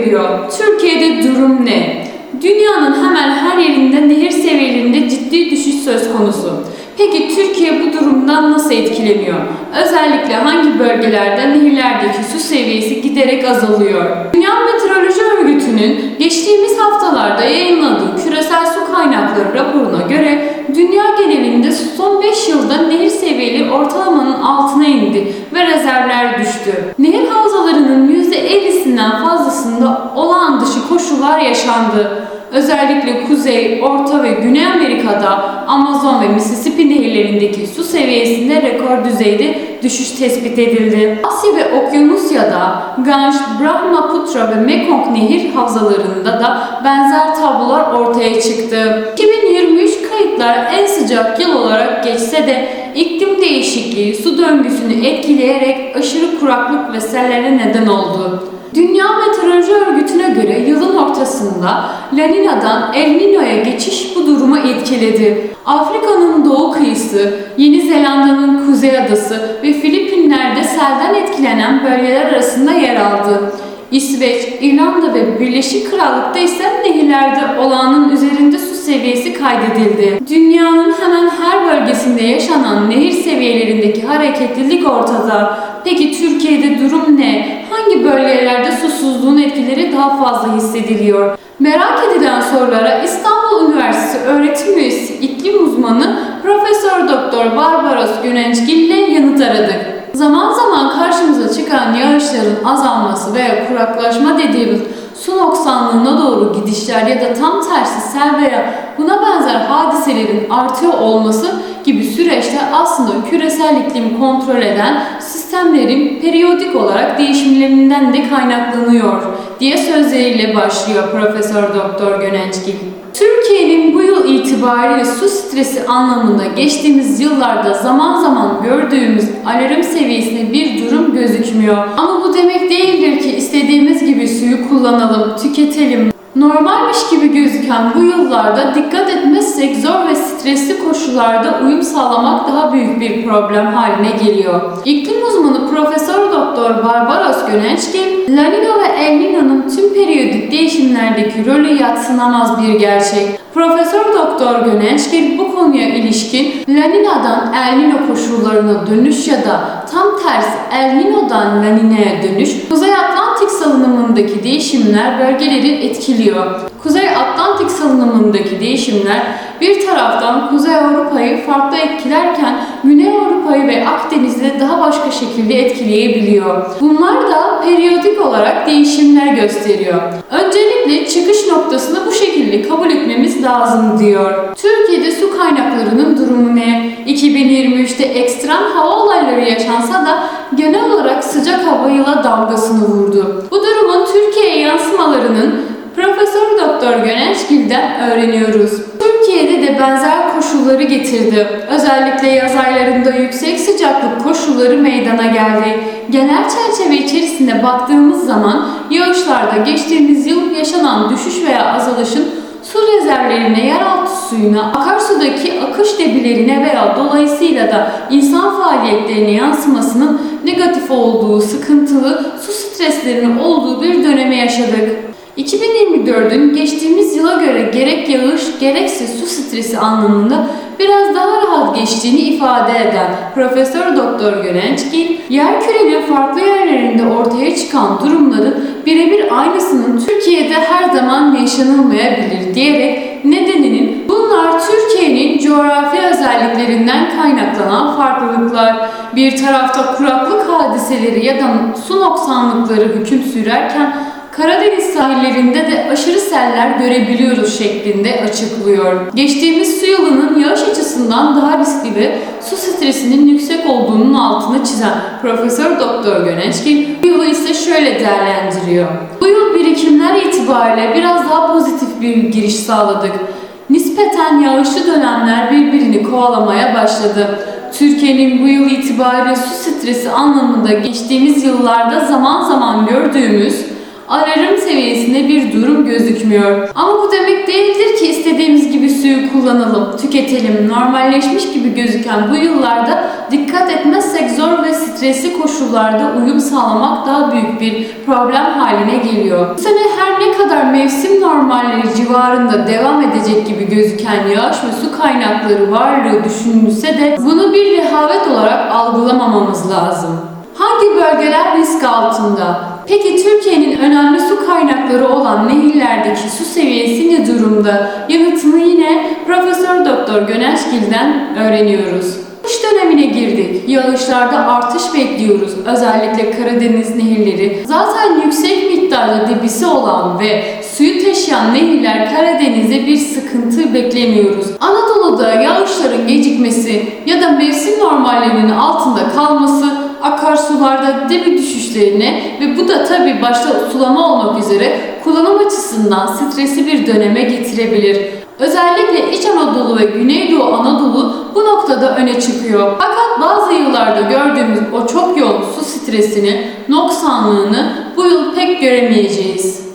veriyor. Türkiye'de durum ne? Dünyanın hemen her yerinde nehir seviyelerinde ciddi düşüş söz konusu. Peki Türkiye bu durumdan nasıl etkileniyor? Özellikle hangi bölgelerde nehirlerdeki su seviyesi giderek azalıyor? Dünya Meteoroloji Örgütü'nün geçtiğimiz haftalarda yayınladığı küresel su kaynakları raporuna göre dünya genelinde son 5 yılda nehir seviyeleri ortalamanın altına indi ve rezervler düştü. Nehir havzalarının %50'sinden fazlasında olağan dışı koşullar yaşandı. Özellikle Kuzey, Orta ve Güney Amerika'da Amazon ve Mississippi nehirlerindeki su seviyesinde rekor düzeyde düşüş tespit edildi. Asya ve Okyanusya'da Ganj, Brahmaputra ve Mekong nehir havzalarında da benzer tablolar ortaya çıktı. 2023 kayıtlar en sıcak yıl olarak geçse de iklim değişikliği su döngüsünü etkileyerek aşırı kuraklık ve sellere neden oldu. Dünya Meteoroloji Örgütü'ne göre yılın ortasında La Nina'dan El Niño'ya geçiş bu durumu etkiledi. Afrika'nın doğu kıyısı, Yeni Zelanda'nın kuzey adası ve Filipinler'de selden etkilenen bölgeler arasında yer aldı. İsveç, İrlanda ve Birleşik Krallık'ta ise nehirlerde olağanın seviyesi kaydedildi. Dünyanın hemen her bölgesinde yaşanan nehir seviyelerindeki hareketlilik ortada. Peki Türkiye'de durum ne? Hangi bölgelerde susuzluğun etkileri daha fazla hissediliyor? Merak edilen sorulara İstanbul Üniversitesi öğretim üyesi iklim uzmanı Profesör Doktor Barbaros Güneşgil ile yanıt aradık. Zaman zaman karşımıza çıkan yağışların azalması veya kuraklaşma dediğimiz su noksanlığına doğru gidişler ya da tam tersi sel veya buna benzer hadiselerin artıyor olması gibi süreçte aslında küresel iklim kontrol eden sistemlerin periyodik olarak değişimlerinden de kaynaklanıyor diye sözleriyle başlıyor Profesör Doktor Gönençgil. Türkiye'nin bu yıl itibariyle su stresi anlamında geçtiğimiz yıllarda zaman zaman gördüğümüz alarm seviyesinde bir durum gözükmüyor. Ama bu demek değildir ki istediğimiz gibi suyu kullanalım, tüketelim. Normalmiş gibi gözüken bu yıllarda dikkat etmezsek zor ve stresli koşullarda uyum sağlamak daha büyük bir problem haline geliyor. İklim uzmanı Profesör Doktor Barbaros Gönençgil, La Nina ve El Niño'nun tüm periyodik değişimlerdeki rolü yatsınamaz bir gerçek. Profesör Doktor Gönençgil bu konuya ilişkin La Nina'dan El Niño koşullarına dönüş ya da tam tersi El Niño'dan La dönüş, Kuzey Atlantik salınımındaki değişimler bölgeleri etkiliyor. Kuzey Atlantik salınımındaki değişimler bir taraftan Kuzey Avrupa'yı farklı etkilerken Güney Avrupa'yı ve Akdeniz'i daha başka şekilde etkileyebiliyor. Bunlar da periyodik olarak değişimler gösteriyor. Öncelikle çıkış noktasını bu şekilde kabul etmemiz lazım diyor. Türkiye'de su kaynaklarının durumu ne? 2023'te ekstrem hava olayları yaşansa da genel olarak sıcak hava yıla damgasını vurdu. Bu durumun Türkiye'ye yansımalarının Profesör Doktor Gönençgil'den öğreniyoruz. Türkiye'de de benzer koşulları getirdi. Özellikle yaz aylarında yüksek sıcaklık koşulları meydana geldi. Genel çerçeve içerisinde baktığımız zaman yağışlarda geçtiğimiz yıl yaşanan düşüş veya azalışın su rezervlerine, yeraltı suyuna, akarsudaki akış debilerine veya dolayısıyla da insan faaliyetlerine yansımasının negatif olduğu, sıkıntılı su streslerinin olduğu bir döneme yaşadık. 2024'ün geçtiğimiz yıla göre gerek yağış gerekse su stresi anlamında biraz daha rahat geçtiğini ifade eden Profesör Doktor Görençgil, yer kürenin farklı yerlerinde ortaya çıkan durumların birebir aynısının Türkiye'de her zaman yaşanılmayabilir diyerek nedeninin bunlar Türkiye'nin coğrafi özelliklerinden kaynaklanan farklılıklar. Bir tarafta kuraklık hadiseleri ya da su noksanlıkları hüküm sürerken Karadeniz sahillerinde de aşırı seller görebiliyoruz şeklinde açıklıyor. Geçtiğimiz su yılının yağış açısından daha riskli ve su stresinin yüksek olduğunun altını çizen Profesör Doktor Gönençgil bu yılı ise şöyle değerlendiriyor. Bu yıl birikimler itibariyle biraz daha pozitif bir giriş sağladık. Nispeten yağışlı dönemler birbirini kovalamaya başladı. Türkiye'nin bu yıl itibariyle su stresi anlamında geçtiğimiz yıllarda zaman zaman gördüğümüz alarm seviyesinde bir durum gözükmüyor. Ama bu demek değildir ki istediğimiz gibi suyu kullanalım, tüketelim. Normalleşmiş gibi gözüken bu yıllarda dikkat etmezsek zor ve stresli koşullarda uyum sağlamak daha büyük bir problem haline geliyor. Bu sene her ne kadar mevsim normalleri civarında devam edecek gibi gözüken yağış ve su kaynakları varlığı düşünülse de bunu bir rehavet olarak algılamamamız lazım. Hangi bölgeler risk altında? Peki Türkiye'nin önemli su kaynakları olan nehirlerdeki su seviyesi ne durumda? Yanıtını yine Profesör Doktor Göneşgil'den öğreniyoruz. Kış dönemine girdik. Yağışlarda artış bekliyoruz. Özellikle Karadeniz nehirleri. Zaten yüksek miktarda debisi olan ve suyu taşıyan nehirler Karadeniz'e bir sıkıntı beklemiyoruz. Anadolu'da yağışların gecikmesi ya da mevsim normallerinin kalması debi düşüşlerine ve bu da tabi başta sulama olmak üzere kullanım açısından stresli bir döneme getirebilir. Özellikle İç Anadolu ve Güneydoğu Anadolu bu noktada öne çıkıyor. Fakat bazı yıllarda gördüğümüz o çok yoğun su stresini, noksanlığını bu yıl pek göremeyeceğiz.